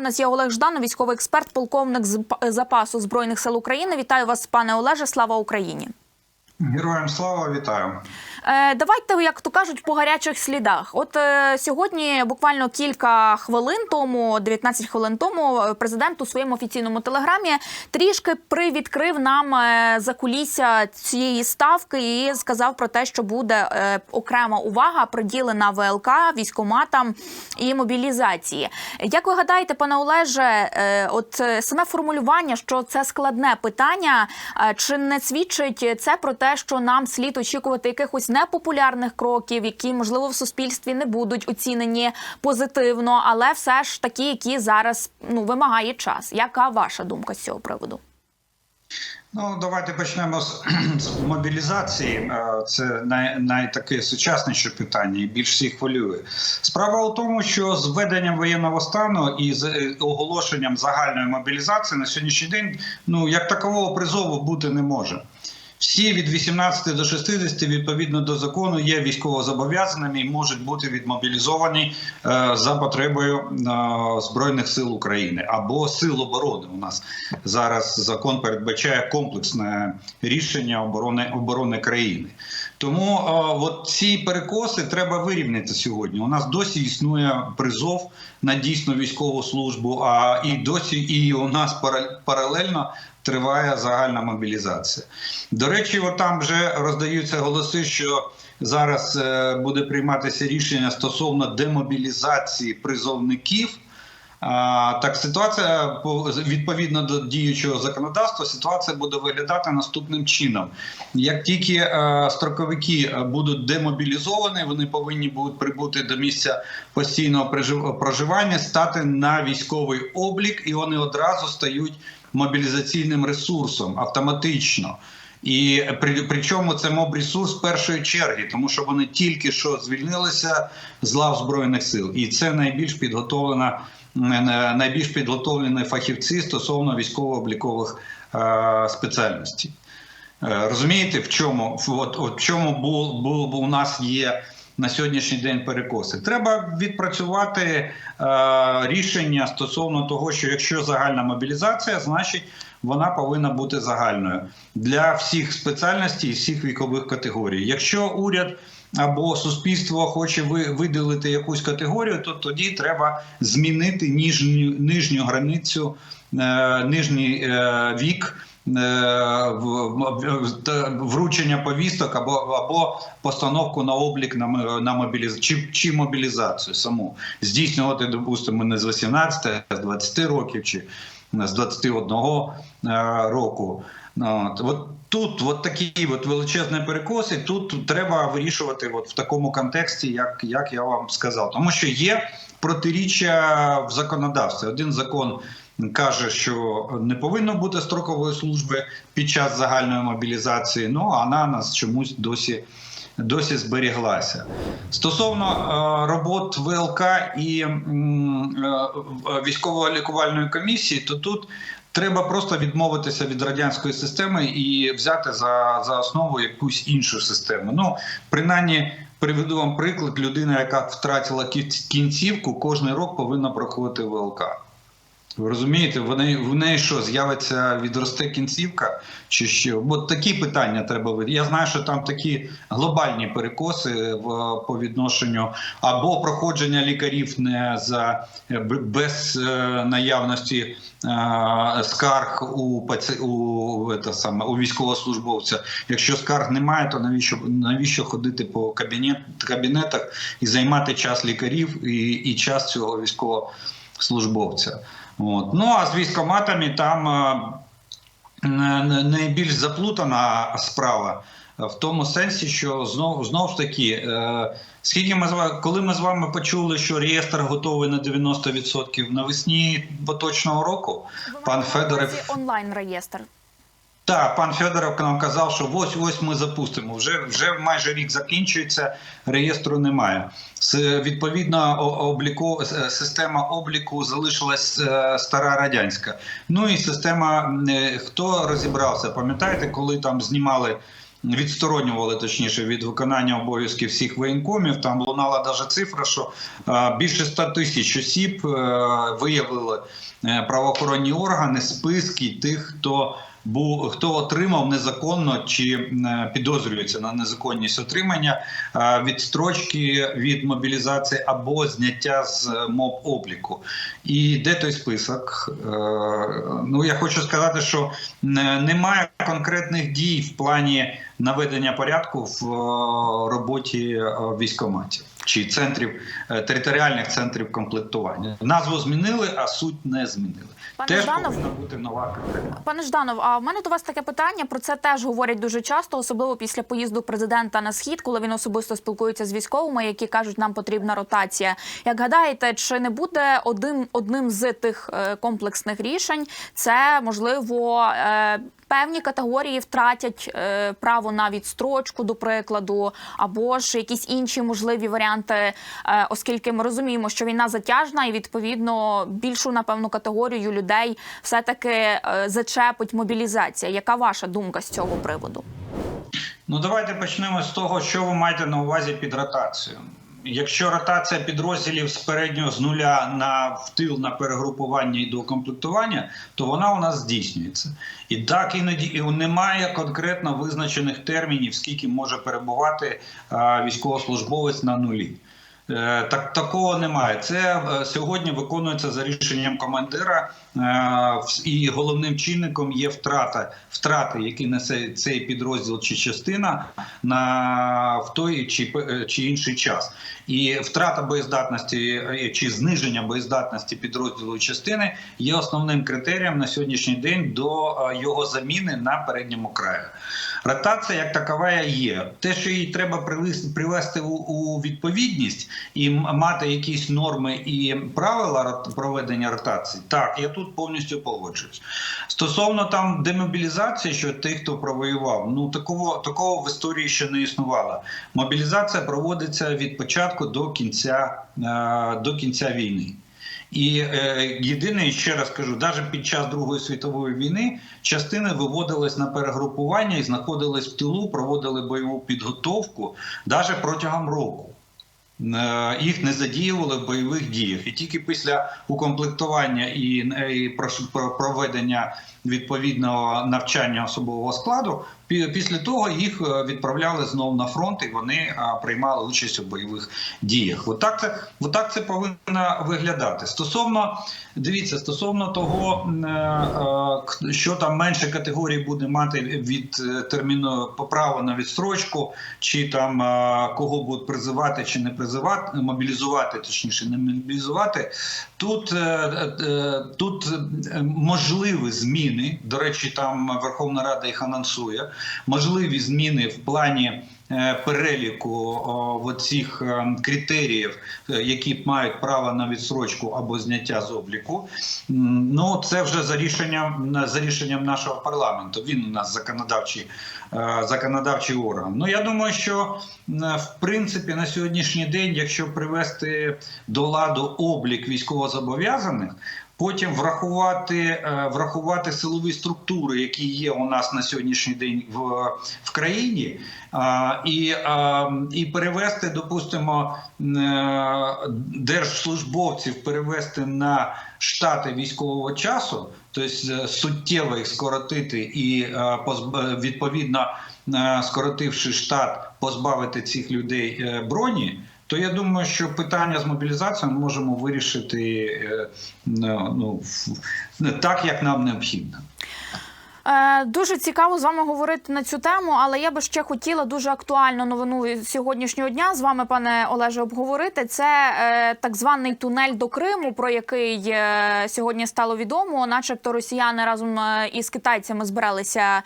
У нас є Олег Жданов, військовий експерт, полковник з запасу збройних сил України. Вітаю вас, пане Олеже. Слава Україні. Героям слава вітаю. Е, давайте, як то кажуть, по гарячих слідах. От е, сьогодні, буквально кілька хвилин тому, 19 хвилин тому, е, президент у своєму офіційному телеграмі трішки привідкрив нам закулісся цієї ставки і сказав про те, що буде окрема увага приділена ВЛК, військоматам і мобілізації. Як ви гадаєте, пане Олеже, от саме формулювання, що це складне питання, чи не свідчить це про те, що нам слід очікувати якихось непопулярних кроків, які можливо в суспільстві не будуть оцінені позитивно, але все ж такі, які зараз ну вимагає час. Яка ваша думка з цього приводу? Ну, давайте почнемо з, з мобілізації. Е, Це най, найтаке сучасніше питання і більш всіх хвилює. Справа у тому, що з введенням воєнного стану і з е, оголошенням загальної мобілізації на сьогоднішній день ну як такового призову бути не може. Всі від 18 до 60 відповідно до закону є військовозобов'язаними і можуть бути відмобілізовані е, за потребою е, збройних сил України або сил оборони. У нас зараз закон передбачає комплексне рішення оборони оборони країни. Тому е, от ці перекоси треба вирівняти сьогодні. У нас досі існує призов на дійсну військову службу. А і досі і у нас пара- паралельно триває загальна мобілізація. До речі, от там вже роздаються голоси, що зараз е, буде прийматися рішення стосовно демобілізації призовників. Так, ситуація по- відповідно до діючого законодавства, ситуація буде виглядати наступним чином: як тільки е, строковики будуть демобілізовані, вони повинні будуть прибути до місця постійного проживання, стати на військовий облік, і вони одразу стають мобілізаційним ресурсом автоматично. І при, причому це моб-ресурс першої черги, тому що вони тільки що звільнилися з лав збройних сил, і це найбільш підготовлена е, найбільш підготовлені фахівці стосовно військово-облікових е, спеціальностей. Е, Розумієте, в чому от, от в чому був, був, був у нас є на сьогоднішній день перекоси? Треба відпрацювати е, рішення стосовно того, що якщо загальна мобілізація, значить вона повинна бути загальною для всіх спеціальностей і всіх вікових категорій. Якщо уряд або суспільство хоче ви- виділити якусь категорію, то тоді треба змінити нижню, нижню границю, е, нижній е, вік. Е, Вручення повісток або або постановку на облік на на мобіліз... чи, чи мобілізацію саму здійснювати, допустимо, не з 18, а з 20 років чи з 21 е, року. От, от тут от такі от величезні перекоси. Тут треба вирішувати от в такому контексті, як, як я вам сказав, тому що є протиріччя в законодавстві. Один закон каже, що не повинно бути строкової служби під час загальної мобілізації. Ну а вона нас чомусь досі. Досі зберіглася стосовно е, робот ВЛК і е, військово-лікувальної комісії, то тут треба просто відмовитися від радянської системи і взяти за, за основу якусь іншу систему. Ну, принаймні, приведу вам приклад: людина, яка втратила кі- кінцівку, кожен рок повинна проходити ВЛК. Ви розумієте, вони в неї що з'явиться, відросте кінцівка, чи що? Бо такі питання треба вирішити. Я знаю, що там такі глобальні перекоси в по відношенню або проходження лікарів не за без е, наявності е, скарг у паці, у, це саме, у військовослужбовця. Якщо скарг немає, то навіщо навіщо ходити по кабінет, кабінетах і займати час лікарів і, і час цього військовослужбовця? От. Ну а з військоматами там е, найбільш заплутана справа в тому сенсі, що знову знову ж таки, е, скільки ми з коли ми з вами почули, що реєстр готовий на 90% навесні поточного року, пан Федоров онлайн реєстр. Так, пан Федоров нам казав, що ось ось ми запустимо. Вже вже майже рік закінчується, реєстру немає. Відповідно, обліку система обліку залишилась е, стара радянська. Ну і система е, хто розібрався? Пам'ятаєте, коли там знімали відсторонювали точніше від виконання обов'язків всіх воєнкомів. Там лунала навіть цифра, що е, більше 100 тисяч осіб виявили правоохоронні органи списки тих, хто був хто отримав незаконно чи е, підозрюється на незаконність отримання е, відстрочки від мобілізації або зняття з е, моб обліку. І де той список? Ну я хочу сказати, що немає конкретних дій в плані наведення порядку в е, роботі е, військоматів чи центрів е, територіальних центрів комплектування. Назву змінили, а суть не змінили. Пане Теж Жданов, повинна бути нова картина. Пане Жданов, а в мене до вас таке питання. Про це теж говорять дуже часто, особливо після поїзду президента на схід, коли він особисто спілкується з військовими, які кажуть, нам потрібна ротація. Як гадаєте, чи не буде одним одним з тих комплексних рішень? Це можливо. Певні категорії втратять е, право на відстрочку, до прикладу, або ж якісь інші можливі варіанти, е, оскільки ми розуміємо, що війна затяжна, і відповідно більшу напевно категорію людей все таки е, зачепить мобілізація. Яка ваша думка з цього приводу? Ну давайте почнемо з того, що ви маєте на увазі під ротацією. Якщо ротація підрозділів з переднього з нуля на в тил на перегрупування і доукомплектування, то вона у нас здійснюється. І так іноді і немає конкретно визначених термінів, скільки може перебувати а, військовослужбовець на нулі. Е, Так такого немає. Це е, сьогодні виконується за рішенням командира, е, і головним чинником є втрата, втрати, які несе цей підрозділ чи частина на в той чи, чи інший час. І втрата боєздатності чи зниження боєздатності підрозділу частини є основним критерієм на сьогоднішній день до його заміни на передньому краї. Ротація як такова є. Те, що її треба привести у, відповідність і мати якісь норми і правила проведення ротації, так я тут повністю погоджуюсь. Стосовно там демобілізації, що тих, хто провоював, ну такого такого в історії ще не існувало. Мобілізація проводиться від початку до кінця е, до кінця війни. І е, єдине, ще раз кажу, навіть під час Другої світової війни частини виводились на перегрупування і знаходились в тилу, проводили бойову підготовку навіть протягом року. Е, Їх не задіювали в бойових діях, і тільки після укомплектування і, е, проведення відповідного навчання особового складу, після того їх е, відправляли знову на фронт, і вони е, приймали участь у бойових діях. Отак це, отак це повинно виглядати. Стосовно дивіться, стосовно того, е, що там менше категорій буде мати від терміну право на відстрочку, чи там кого будуть призивати чи не призивати, мобілізувати, точніше, не мобілізувати. Тут, тут можливі зміни. До речі, там Верховна Рада їх анонсує. Можливі зміни в плані е, переліку цих критеріїв, е, які мають право на відстрочку або зняття з обліку. Ну це вже за рішенням за рішенням нашого парламенту. Він у нас законодавчий е, законодавчий орган. Ну я думаю, що е, в принципі на сьогоднішній день, якщо привести до ладу облік військовозобов'язаних. Потім врахувати, е, врахувати силові структури, які є у нас на сьогоднішній день в, в країні, і, і перевести, допустимо, е, держслужбовців перевести на штати військового часу, тобто е, суттєво їх скоротити і відповідно скоротивши штат, позбавити цих людей броні. То я думаю, що питання з мобілізацією ми можемо вирішити е, ну, так, як нам необхідно. Е, Дуже цікаво з вами говорити на цю тему, але я би ще хотіла дуже актуальну новину сьогоднішнього дня з вами, пане Олеже, обговорити. Це е, так званий тунель до Криму, про який е, сьогодні стало відомо. Начебто росіяни разом із китайцями збиралися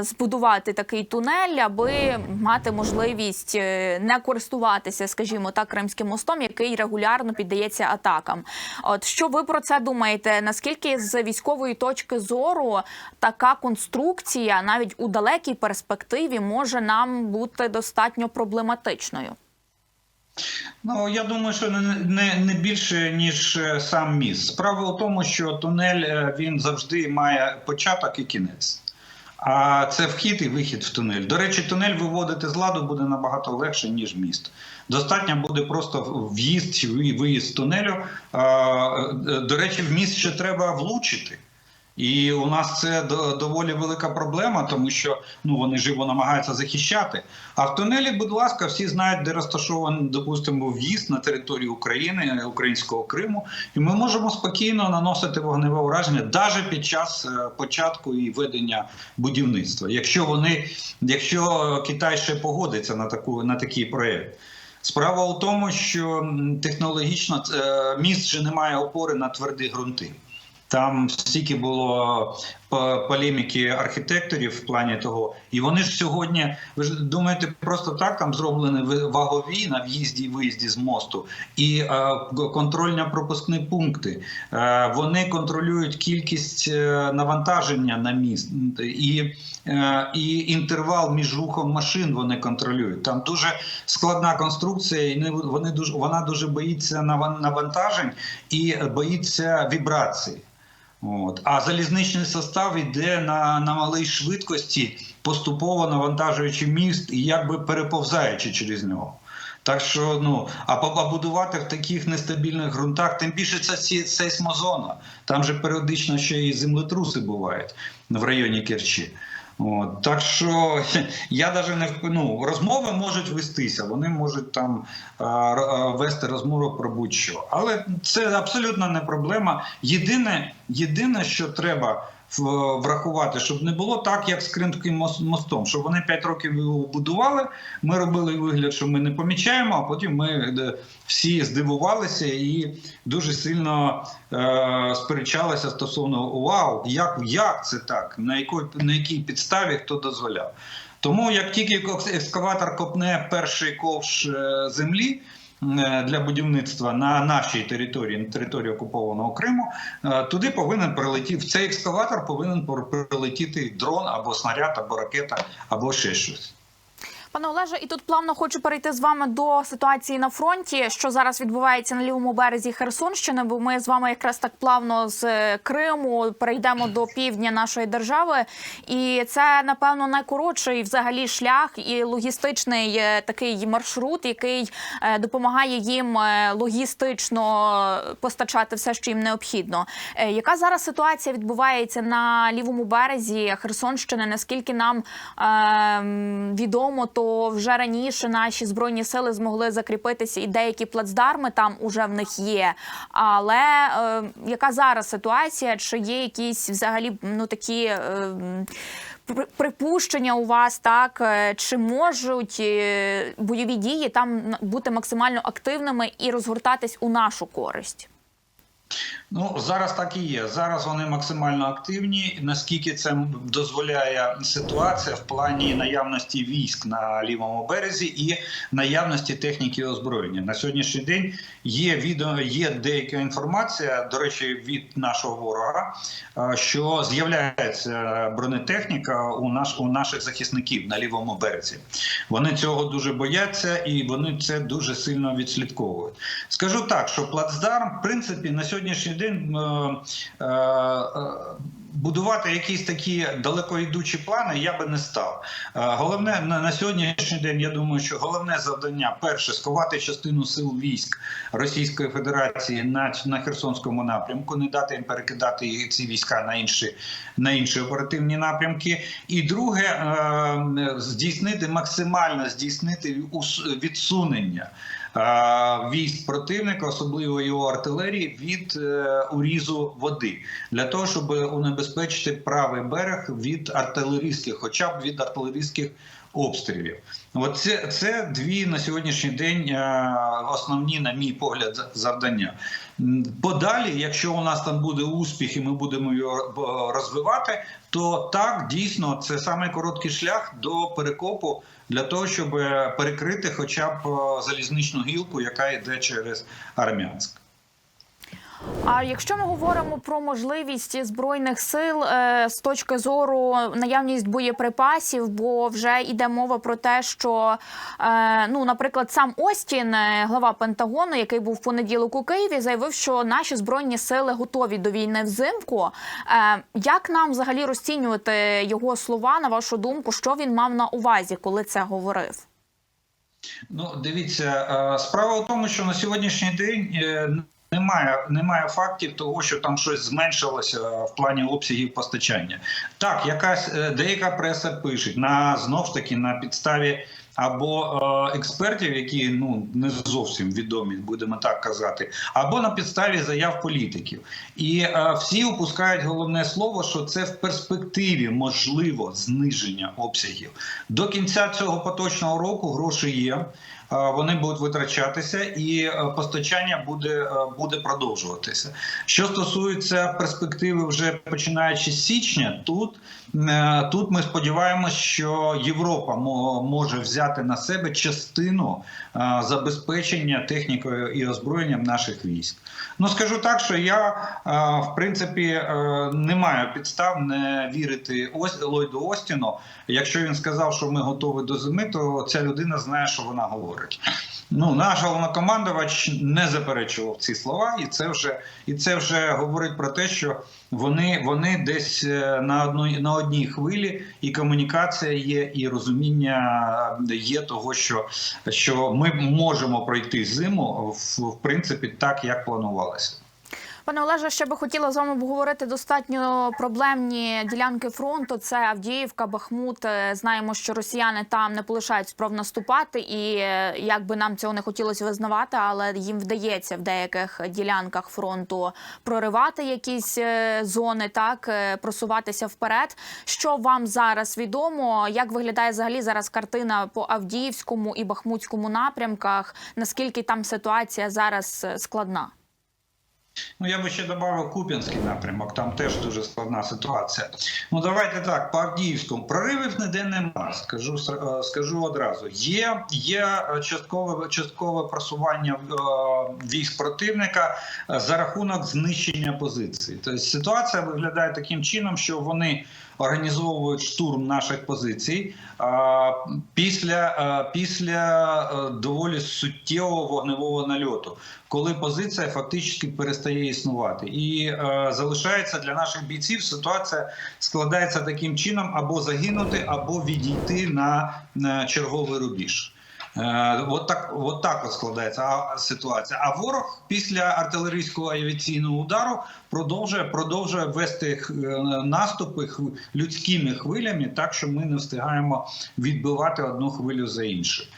збудувати такий тунель, аби мати можливість не користуватися, скажімо так, Кримським мостом, який регулярно піддається атакам. От що ви про це думаєте? Наскільки з військової точки зору така конструкція навіть у далекій перспективі може нам бути достатньо проблематичною? Ну я думаю, що не, не, не більше ніж е, сам міст. Справа у тому, що тунель е, він завжди має початок і кінець. А це вхід і вихід в тунель. До речі, тунель виводити з ладу буде набагато легше, ніж міст. Достатньо буде просто в'їзд чи виїзд з тунелю. Е, До речі, в міст ще треба влучити. І у нас це до- доволі велика проблема, тому що ну вони ж його намагаються захищати. А в тунелі, будь ласка, всі знають, де розташований, допустимо, в'їзд на територію України, українського Криму, і ми можемо спокійно наносити вогневе ураження навіть під час е, початку і ведення будівництва, якщо вони, якщо Китай ще погодиться на таку на такий проєкт. Справа у тому, що технологічно е, міст ще не має опори на тверді ґрунти. Там стільки було полеміки архітекторів в плані того, і вони ж сьогодні, ви ж думаєте, просто так там зроблені вагові на в'їзді і виїзді з мосту, і е, контрольно-пропускні пункти. Е, вони контролюють кількість е, навантаження на міст і, е, і інтервал між рухом машин вони контролюють. Там дуже складна конструкція, і вони дуже вона дуже боїться наван- навантажень і боїться вібрацій. От. А залізничний состав йде на, на малій швидкості, поступово навантажуючи міст і якби переповзаючи через нього. Так що, ну, а побудувати в таких нестабільних ґрунтах, тим більше це сейсмозона. Там же періодично ще і землетруси бувають в районі Керчі. От, так що я навіть не ну, розмови можуть вестися, вони можуть там вести розмову про будь-що. Але це абсолютно не проблема. Єдине, єдине, що треба врахувати, щоб не було так, як з Кримським мостом, щоб вони 5 років його будували. Ми робили вигляд, що ми не помічаємо, а потім ми е, всі здивувалися і дуже сильно е, сперечалися стосовно вау, як, як це так, на якій, на якій підставі хто дозволяв. Тому як тільки екскаватор копне перший ковш е, землі. Е, Для будівництва на нашій території, на території окупованого Криму, е, туди повинен прилетіти в цей екскаватор повинен прилетіти дрон або снаряд, або ракета, або ще щось. Пане Олеже, і тут плавно хочу перейти з вами до ситуації на фронті, що зараз відбувається на лівому березі Херсонщини. Бо ми з вами якраз так плавно з е, Криму перейдемо до півдня нашої держави, і це напевно найкоротший взагалі шлях і логістичний е, такий маршрут, який е, допомагає їм логістично постачати все, що їм необхідно. Яка зараз ситуація відбувається на лівому березі Херсонщини? Наскільки нам е, відомо, то вже раніше наші збройні сили змогли закріпитися, і деякі плацдарми там уже в них є. Але е, яка зараз ситуація? Чи є якісь взагалі ну такі? Е, Припущення у вас так е, чи можуть е, бойові дії там бути максимально активними і розгортатись у нашу користь? Ну зараз так і є. Зараз вони максимально активні. Наскільки це дозволяє ситуація в плані наявності військ на лівому березі і наявності техніки озброєння на сьогоднішній день є відео, є деяка інформація, до речі, від нашого ворога, що з'являється бронетехніка у наш у наших захисників на лівому березі. Вони цього дуже бояться і вони це дуже сильно відслідковують. Скажу так, що плацдарм, в принципі, на сьогоднішній день е, е, будувати якісь такі далекоїдучі плани я би не став. Е, Головне на, сьогоднішній день, я думаю, що головне завдання перше сховати частину сил військ Російської Федерації на, на Херсонському напрямку, не дати їм перекидати ці війська на інші, на інші оперативні напрямки. І друге, здійснити максимально здійснити відсунення військ противника, особливо його артилерії, від е, урізу води для того, щоб унебезпечити правий берег від артилерійських, хоча б від артилерійських обстрілів. От це, дві на сьогоднішній день е, основні, на мій погляд, завдання. Подалі, якщо у нас там буде успіх і ми будемо його е, розвивати, то так дійсно це саме короткий шлях до перекопу для того, щоб перекрити хоча б е, залізничну гілку, яка йде через Армянськ. А якщо ми говоримо про можливість збройних сил е, з точки зору наявність боєприпасів, бо вже йде мова про те, що е, ну, наприклад, сам Остін, е, глава Пентагону, який був в понеділок у Києві, заявив, що наші збройні сили готові до війни взимку. Як нам взагалі розцінювати його слова? На вашу думку, що він мав на увазі, коли це говорив? Ну, дивіться, справа в тому, що на сьогоднішній день немає, немає фактів того, що там щось зменшилося в плані обсягів постачання. Так, якась е, деяка преса пише на знов ж таки на підставі або е, експертів, які ну не зовсім відомі, будемо так казати, або на підставі заяв політиків. І е, всі опускають головне слово, що це в перспективі можливо зниження обсягів. До кінця цього поточного року гроші є. Е, Вони будуть витрачатися, і е, постачання буде, е, буде продовжуватися. Що стосується перспективи, вже починаючи з січня, тут, тут ми сподіваємося, що Європа мо- може взяти на себе частину забезпечення технікою і озброєнням наших військ. Ну скажу так, що я в принципі не маю підстав не вірити Ллойду Остіну. Якщо він сказав, що ми готові до зими, то ця людина знає, що вона говорить. Ну, наш головнокомандувач не заперечував ці слова, і це вже і це вже говорить про те, що вони, вони десь е, на одній на одній хвилі, і комунікація є, і розуміння є того, що, що ми можемо пройти зиму в, в принципі так, як планувалося. Пане Олеже, ще би хотіла з вами обговорити достатньо проблемні ділянки фронту. Це Авдіївка, Бахмут. Е, Знаємо, що росіяни там не полишають спроб наступати, і е, як би нам цього не хотілося визнавати, але їм вдається в деяких ділянках фронту проривати якісь е, зони, так просуватися вперед. Що вам зараз відомо? Як виглядає взагалі зараз картина по Авдіївському і Бахмутському напрямках? Наскільки там ситуація зараз складна? Ну, я би ще додав Куп'янський напрямок, там теж дуже складна ситуація. Ну, давайте так, по Авдіївському. Проривів ніде нема, скажу, е, скажу одразу. Є, є часткове, часткове просування е, військ противника е, за рахунок знищення позиції. Тобто ситуація виглядає таким чином, що вони організовують штурм наших позицій після, після доволі суттєвого вогневого нальоту, коли позиція фактично перестає існувати, і залишається для наших бійців ситуація складається таким чином: або загинути, або відійти на черговий рубіж. Е, От так, от так от складається ситуація. А ворог після артилерійського авіаційного удару продовжує продовжує вести е, наступи людськими хвилями, так що ми не встигаємо відбивати одну хвилю за іншою.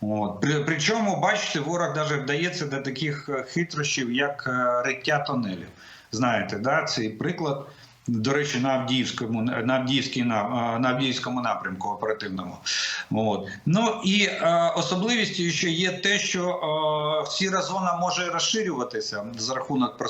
От. Причому, бачите, ворог навіть вдається до таких е, хитрощів, як риття тонелів. Знаєте, да, цей приклад. До речі, на Авдіївському на Авдіївській на, Авдіївському напрямку оперативному. От. Ну і е, особливістю ще є те, що е, сіра зона може розширюватися за рахунок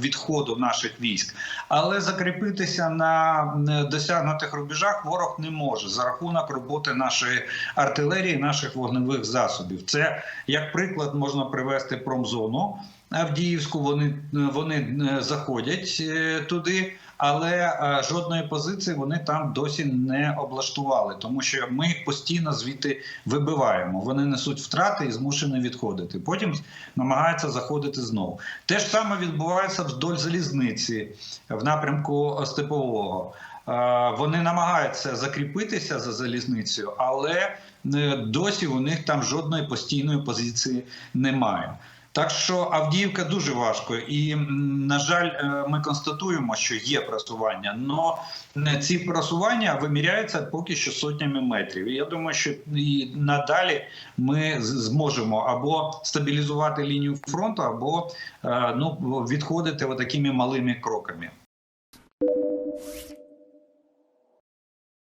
відходу наших військ, але закріпитися на досягнутих рубежах ворог не може за рахунок роботи нашої артилерії, наших вогневих засобів. Це як приклад можна привести промзону. Авдіївську вони, вони е, заходять е, туди, але е, жодної позиції вони там досі не облаштували, тому що ми їх постійно звідти вибиваємо. Вони несуть втрати і змушені відходити. Потім намагаються заходити знову. Те ж саме відбувається вздоль залізниці в напрямку Степового. Е, Вони намагаються закріпитися за залізницею, але е, досі у них там жодної постійної позиції немає. Так що Авдіївка дуже важко, і на жаль, е, ми констатуємо, що є просування, але ці просування виміряються поки що сотнями метрів. Я думаю, що і надалі ми зможемо або стабілізувати лінію фронту, або е, ну відходити такими малими кроками.